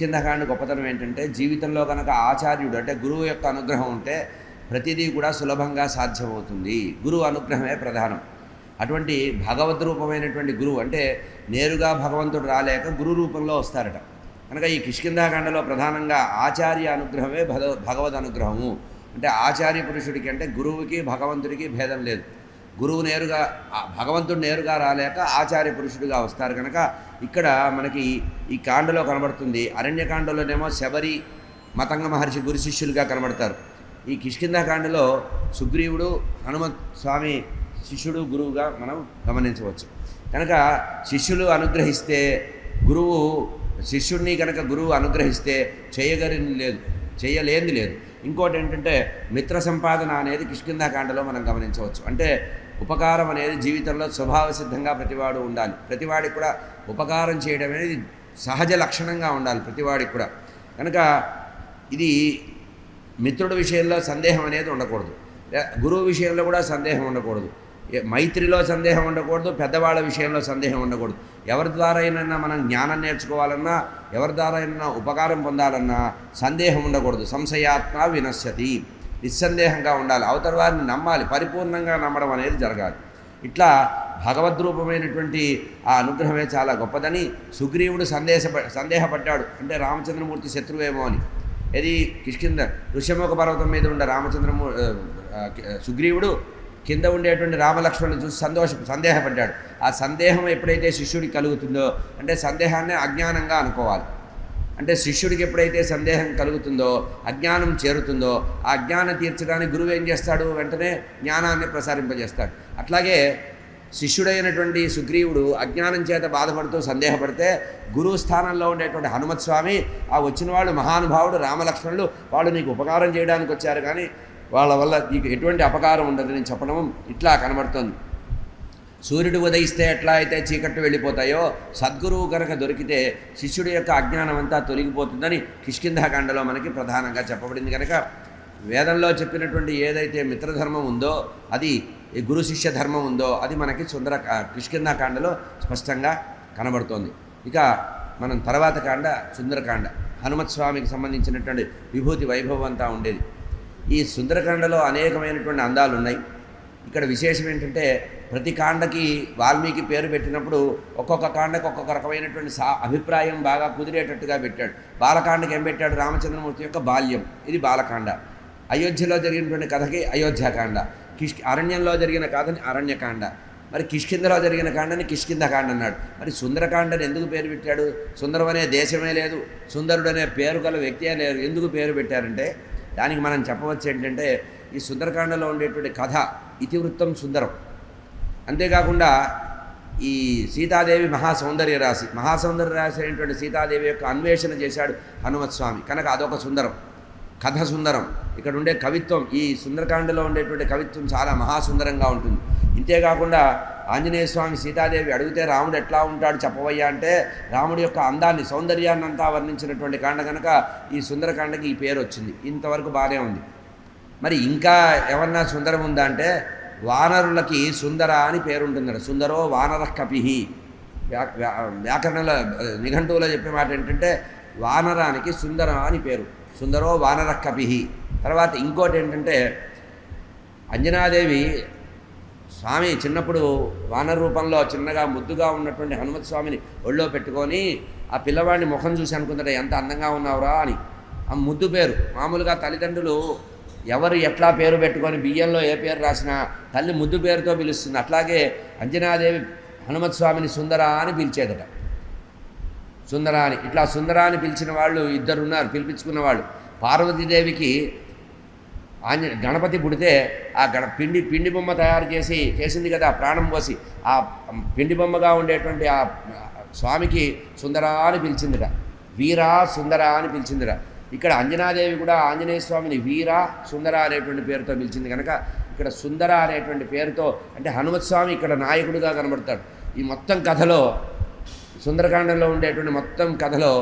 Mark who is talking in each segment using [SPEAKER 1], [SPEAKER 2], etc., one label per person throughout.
[SPEAKER 1] కిందకాండ గొప్పతనం ఏంటంటే జీవితంలో కనుక ఆచార్యుడు అంటే గురువు యొక్క అనుగ్రహం ఉంటే ప్రతిదీ కూడా సులభంగా సాధ్యమవుతుంది. గురువు అనుగ్రహమే ప్రధానం. అటువంటి భగవద్ రూపమైనటువంటి గురువు అంటే నేరుగా భగవంతుడు రాలేక గురు రూపంలో వస్తారట. కనుక ఈ కిష్కిందాకాండలో ప్రధానంగా ఆచార్య అనుగ్రహమే భగ భగవద్ అనుగ్రహము. అంటే ఆచార్య పురుషుడికి అంటే గురువుకి భగవంతుడికి భేదం లేదు. గురువు నేరుగా భగవంతుడు నేరుగా రాలేక ఆచార్య పురుషుడిగా వస్తారు కనుక ఇక్కడ మనకి ఈ కాండలో కనబడుతుంది. అరణ్యకాండలోనేమో శబరి మతంగ మహర్షి గురు శిష్యులుగా కనబడతారు. ఈ కిష్కింధాకాండలో సుగ్రీవుడు హనుమత్ స్వామి శిష్యుడు గురువుగా మనం గమనించవచ్చు. కనుక శిష్యులు అనుగ్రహిస్తే గురువు శిష్యుడిని కనుక గురువు అనుగ్రహిస్తే చేయగలిని లేదు చేయలేని లేదు. ఇంకోటి ఏంటంటే మిత్ర సంపాదన అనేది కిష్కిందాకాండలో మనం గమనించవచ్చు. అంటే ఉపకారం అనేది జీవితంలో స్వభావ సిద్ధంగా ప్రతివాడు ఉండాలి. ప్రతివాడికి కూడా ఉపకారం చేయడం అనేది సహజ లక్షణంగా ఉండాలి ప్రతివాడికి కూడా. కనుక ఇది మిత్రుడి విషయంలో సందేహం అనేది ఉండకూడదు. గురువు విషయంలో కూడా సందేహం ఉండకూడదు. మైత్రిలో సందేహం ఉండకూడదు పెద్దవాళ్ళ విషయంలో సందేహం ఉండకూడదు. ఎవరి ద్వారా అయినా మనం జ్ఞానం నేర్చుకోవాలన్నా ఎవరి ద్వారా అయినా ఉపకారం పొందాలన్నా సందేహం ఉండకూడదు. సంశయాత్మ వినశ్యతి. నిస్సందేహంగా ఉండాలి. అవతల వారిని నమ్మాలి. పరిపూర్ణంగా నమ్మడం అనేది జరగాలి. ఇట్లా భగవద్రూపమైనటువంటి ఆ అనుగ్రహమే చాలా గొప్పదని సుగ్రీవుడు సందేశ సందేహపడ్డాడు. అంటే రామచంద్రమూర్తి శత్రువేమో అని. ఇది కిష్కింద ఋషముఖ పర్వతం మీద ఉండే రామచంద్రమూ సుగ్రీవుడు కింద ఉండేటువంటి రామలక్ష్మణుని చూసి సంతోష సందేహపడ్డాడు. ఆ సందేహం ఎప్పుడైతే శిష్యుడికి కలుగుతుందో అంటే సందేహాన్ని అజ్ఞానంగా అనుకోవాలి. అంటే శిష్యుడికి ఎప్పుడైతే సందేహం కలుగుతుందో అజ్ఞానం చేరుతుందో ఆ అజ్ఞానం తీర్చడానికి గురువు ఏం చేస్తాడు? వెంటనే జ్ఞానాన్ని ప్రసారింపజేస్తాడు. అట్లాగే శిష్యుడైనటువంటి సుగ్రీవుడు అజ్ఞానం చేత బాధపడుతూ సందేహపడితే గురువు స్థానంలో ఉండేటువంటి హనుమత్ స్వామి ఆ వచ్చిన వాళ్ళు మహానుభావుడు రామలక్ష్మణులు వాళ్ళు నీకు ఉపకారం చేయడానికి వచ్చారు కానీ వాళ్ళ వల్ల నీకు ఎటువంటి అపకారం ఉండదని చెప్పడం ఇట్లా కనబడుతుంది. సూర్యుడు ఉదయిస్తే ఎట్లా అయితే చీకట్లు వెళ్ళిపోతాయో సద్గురువు కనుక దొరికితే శిష్యుడి యొక్క అజ్ఞానం అంతా తొలగిపోతుందని కిష్కింధాకాండలో మనకి ప్రధానంగా చెప్పబడింది కనుక వేదంలో చెప్పినటువంటి ఏదైతే మిత్రధర్మం ఉందో అది గురు శిష్య ధర్మం ఉందో అది మనకి సుందర కిష్కింధాకాండలో స్పష్టంగా కనబడుతోంది. ఇక మనం తర్వాత కాండ సుందరకాండ హనుమత్స్వామికి సంబంధించినటువంటి విభూతి వైభవం అంతా ఉండేది. ఈ సుందరకాండలో అనేకమైనటువంటి అందాలు ఉన్నాయి ఇక్కడ విశేషం ఏంటంటే ప్రతి కాండకి వాల్మీకి పేరు పెట్టినప్పుడు ఒక్కొక్క కాండకు ఒక్కొక్క రకమైనటువంటి సా అభిప్రాయం బాగా కుదిరేటట్టుగా పెట్టాడు. బాలకాండకి ఏం పెట్టాడు? రామచంద్రమూర్తి యొక్క బాల్యం. ఇది బాలకాండ. అయోధ్యలో జరిగినటువంటి కథకి అయోధ్యకాండ. కిష్ అరణ్యంలో జరిగిన కథని అరణ్యకాండ. మరి కిష్కిందలో జరిగిన కాండని కిష్కిందకాండ అన్నాడు. మరి సుందరకాండని ఎందుకు పేరు పెట్టాడు? సుందరం అనే దేశమే లేదు. సుందరుడు అనే పేరు గల వ్యక్తే లేదు ఎందుకు పేరు పెట్టారంటే దానికి మనం చెప్పవచ్చు ఏంటంటే ఈ సుందరకాండలో ఉండేటువంటి కథ ఇతివృత్తం సుందరం. అంతేకాకుండా ఈ సీతాదేవి మహాసౌందర్య రాశి మహాసౌందర్య రాశి అయినటువంటి సీతాదేవి యొక్క అన్వేషణ చేశాడు హనుమత్ స్వామి కనుక అదొక సుందరం కథ సుందరం. ఇక్కడ ఉండే కవిత్వం ఈ సుందరకాండలో ఉండేటువంటి కవిత్వం చాలా మహాసుందరంగా ఉంటుంది. ఇంతేకాకుండా ఆంజనేయ స్వామి సీతాదేవి అడిగితే రాముడు ఎట్లా ఉంటాడు చెప్పవయ్యా అంటే రాముడి యొక్క అందాన్ని సౌందర్యాన్ని అంతా వర్ణించినటువంటి కాండ కనుక ఈ సుందరకాండకి ఈ పేరు వచ్చింది ఇంతవరకు బాగానే ఉంది. మరి ఇంకా ఏమన్నా సుందరం ఉందా అంటే వానరులకి సుందర అని పేరు ఉంటుంది సుందరో వానర కపిహి. వ్యా- వ్యా- వ్యాకరణలో నిఘంటువులో చెప్పే మాట ఏంటంటే వానరానికి సుందర అని పేరు. సుందరో వానర కపిహి. తర్వాత ఇంకోటి ఏంటంటే అంజనాదేవి స్వామి చిన్నప్పుడు వానర రూపంలో చిన్నగా ముద్దుగా ఉన్నటువంటి హనుమత్ స్వామిని ఒళ్ళో పెట్టుకొని ఆ పిల్లవాడిని ముఖం చూసి అనుకుందట ఎంత అందంగా ఉన్నావురా అని. ఆ ముద్దు పేరు. మామూలుగా తల్లిదండ్రులు ఎవరు ఎట్లా పేరు పెట్టుకొని బియ్యంలో ఏ పేరు రాసినా తల్లి ముద్దు పేరుతో పిలుస్తుంది. అట్లాగే అంజనాదేవి హనుమత్ స్వామిని సుందర అని పిలిచేదట. సుందర అని. ఇట్లా సుందర అని పిలిచిన వాళ్ళు ఇద్దరు ఉన్నారు పిలిపించుకున్న వాళ్ళు. పార్వతీదేవికి ఆంజ గణపతి పుడితే ఆ గణ పిండి పిండి బొమ్మ తయారు చేసి చేసింది కదా ప్రాణం పోసి ఆ పిండి బొమ్మగా ఉండేటువంటి ఆ స్వామికి సుందర అని పిలిచిందిట. వీరా సుందర అని పిలిచిందిట. ఇక్కడ అంజనాదేవి కూడా ఆంజనేయ స్వామిని వీర సుందర అనేటువంటి పేరుతో పిలిచింది. కనుక ఇక్కడ సుందర అనేటువంటి పేరుతో అంటే హనుమత్ స్వామి ఇక్కడ నాయకుడిగా కనబడతాడు. ఈ మొత్తం కథలో సుందరకాండంలో ఉండేటువంటి మొత్తం కథలో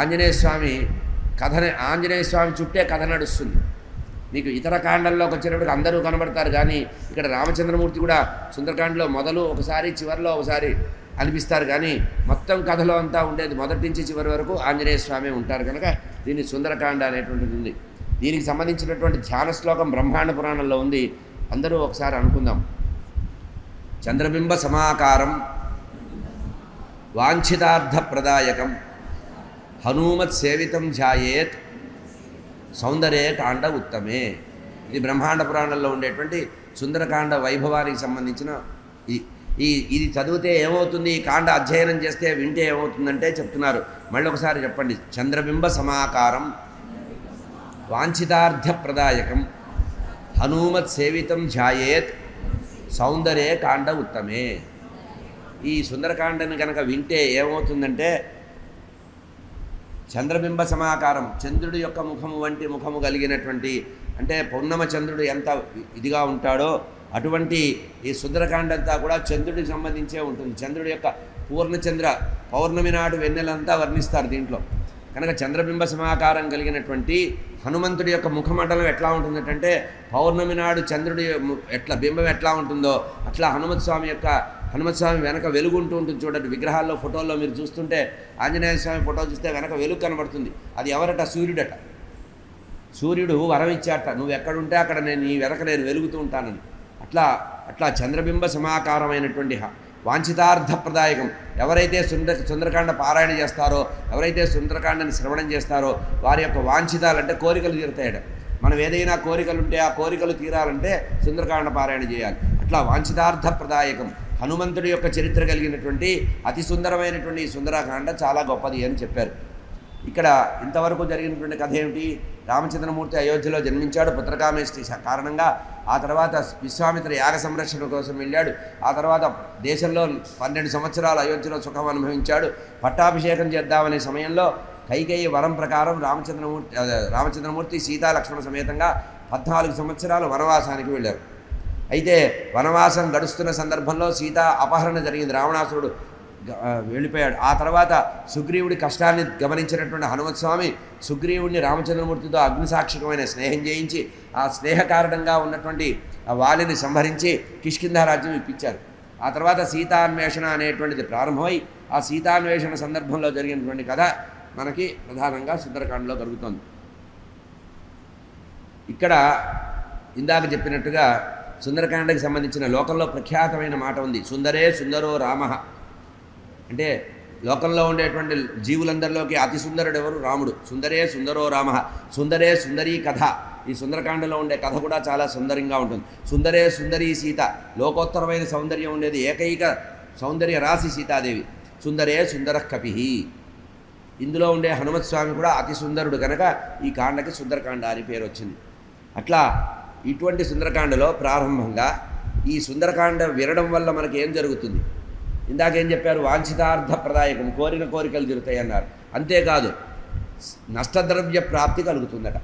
[SPEAKER 1] ఆంజనేయ స్వామి కథనే ఆంజనేయ స్వామి చుట్టే కథ నడుస్తుంది. మీకు ఇతర కాండంలోకి వచ్చినప్పుడు అందరూ కనబడతారు కానీ ఇక్కడ రామచంద్రమూర్తి కూడా సుందరకాండలో మొదలు ఒకసారి చివరిలో ఒకసారి అనిపిస్తారు కానీ మొత్తం కథలో అంతా ఉండేది మొదటి నుంచి చివరి వరకు ఆంజనేయ స్వామి ఉంటారు. కనుక దీన్ని సుందరకాండ అనేటువంటిది ఉంది. దీనికి సంబంధించినటువంటి ధ్యాన శ్లోకం బ్రహ్మాండ పురాణంలో ఉంది. అందరూ ఒకసారి అనుకుందాం. చంద్రబింబ సమాకారం వాంఛితార్థప్రదాయకం హనుమత్ సేవితం ధ్యాయేత్ సౌందర్య కాండ ఉత్తమే. ఇది బ్రహ్మాండ పురాణంలో ఉండేటువంటి సుందరకాండ వైభవానికి సంబంధించిన ఈ ఈ ఇది చదివితే ఏమవుతుంది? ఈ కాండ అధ్యయనం చేస్తే వింటే ఏమవుతుందంటే చెప్తున్నారు. మళ్ళీ ఒకసారి చెప్పండి. చంద్రబింబ సమాకారం వాంఛితార్థప్రదాయకం హనుమత్ సేవితం ధ్యాయేత్ సౌందర్య కాండ ఉత్తమే. ఈ సుందరకాండను కనుక వింటే ఏమవుతుందంటే చంద్రబింబ సమాకారం చంద్రుడి యొక్క ముఖము వంటి ముఖము కలిగినటువంటి అంటే పౌర్ణమ చంద్రుడు ఎంత ఇదిగా ఉంటాడో అటువంటి ఈ సుందరకాండ అంతా కూడా చంద్రుడికి సంబంధించే ఉంటుంది. చంద్రుడి యొక్క పూర్ణచంద్ర పౌర్ణమి నాడు వెన్నెలంతా వర్ణిస్తారు దీంట్లో. కనుక చంద్రబింబ సమాకారం కలిగినటువంటి హనుమంతుడి యొక్క ముఖమండలం ఎట్లా ఉంటుందంటే పౌర్ణమి నాడు చంద్రుడి ఎట్లా బింబం ఎట్లా ఉంటుందో అట్లా హనుమత్ స్వామి యొక్క హనుమత్ స్వామి వెనక వెలుగుంటూ ఉంటుంది చూడండి విగ్రహాల్లో ఫోటోల్లో మీరు చూస్తుంటే ఆంజనేయ స్వామి ఫోటో చూస్తే వెనక వెలుగు కనబడుతుంది. అది ఎవరట? సూర్యుడట. సూర్యుడు వరం ఇచ్చాట నువ్వు ఎక్కడుంటే అక్కడ నేను నీ వెనక నేను వెలుగుతూ ఉంటానని. అట్లా అట్లా చంద్రబింబ సమాకారమైనటువంటి హ- వాంఛితార్థప్రదాయకం. ఎవరైతే సుందర సుందరకాండ పారాయణ చేస్తారో ఎవరైతే సుందరకాండని శ్రవణం చేస్తారో వారి యొక్క వాంఛితాలంటే కోరికలు తీరుతాయట. మనం ఏదైనా కోరికలు ఉంటే ఆ కోరికలు తీరాలంటే సుందరకాండ పారాయణ చేయాలి. అట్లా వాంఛితార్థప్రదాయకం. హనుమంతుడి యొక్క చరిత్ర కలిగినటువంటి అతి సుందరమైనటువంటి ఈ సుందరకాండ చాలా గొప్పది అని చెప్పారు. ఇక్కడ ఇంతవరకు జరిగినటువంటి కథ ఏమిటి? రామచంద్రమూర్తి అయోధ్యలో జన్మించాడు పుత్రకామేష్టి కారణంగా ఆ తర్వాత విశ్వామిత్ర యాగ సంరక్షణ కోసం వెళ్ళాడు. ఆ తర్వాత దేశంలో పన్నెండు సంవత్సరాలు అయోధ్యలో సుఖం అనుభవించాడు. పట్టాభిషేకం చేద్దామనే సమయంలో కైకేయి వరం ప్రకారం రామచంద్రమూర్తి రామచంద్రమూర్తి సీతా లక్ష్మణ సమేతంగా పద్నాలుగు సంవత్సరాలు వనవాసానికి వెళ్ళారు. అయితే వనవాసం గడుస్తున్న సందర్భంలో సీత అపహరణ జరిగింది. రావణాసురుడు వెళ్ళిపోయాడు. ఆ తర్వాత సుగ్రీవుడి కష్టాన్ని గమనించినటువంటి హనుమత్ స్వామి సుగ్రీవుడిని రామచంద్రమూర్తితో అగ్నిసాక్షికమైన స్నేహం చేయించి ఆ స్నేహ కారణంగా ఉన్నటువంటి ఆ వాలిని సంహరించి కిష్కింధ రాజ్యం ఇప్పించారు. ఆ తర్వాత సీతాన్వేషణ అనేటువంటిది ప్రారంభమై ఆ సీతాన్వేషణ సందర్భంలో జరిగినటువంటి కథ మనకి ప్రధానంగా సుందరకాండలో దొరుకుతుంది ఇక్కడ ఇందాక చెప్పినట్టుగా సుందరకాండకి సంబంధించిన లోకంలో ప్రఖ్యాతమైన మాట ఉంది. సుందరే సుందరో రామ అంటే లోకంలో ఉండేటువంటి జీవులందరిలోకి అతి సుందరుడు ఎవరు? రాముడు. సుందరే సుందరో రామ. సుందరే సుందరీ కథ. ఈ సుందరకాండలో ఉండే కథ కూడా చాలా సుందరంగా ఉంటుంది. సుందరే సుందరీ సీత. లోకోత్తరమైన సౌందర్యం ఉండేది ఏకైక సౌందర్య రాశి సీతాదేవి. సుందరే సుందర కపిహి ఇందులో ఉండే హనుమత్ స్వామి కూడా అతి సుందరుడు. కనుక ఈ కాండకి సుందరకాండ అని పేరు వచ్చింది. అట్లా ఇటువంటి సుందరకాండలో ప్రారంభంగా ఈ సుందరకాండ వినడం వల్ల మనకి ఏం జరుగుతుంది? ఇందాకేం చెప్పారు? వాంఛితార్థ ప్రదాయకం కోరిన కోరికలు జరుగుతాయి అన్నారు అంతేకాదు నష్టద్రవ్య ప్రాప్తి కలుగుతుందట.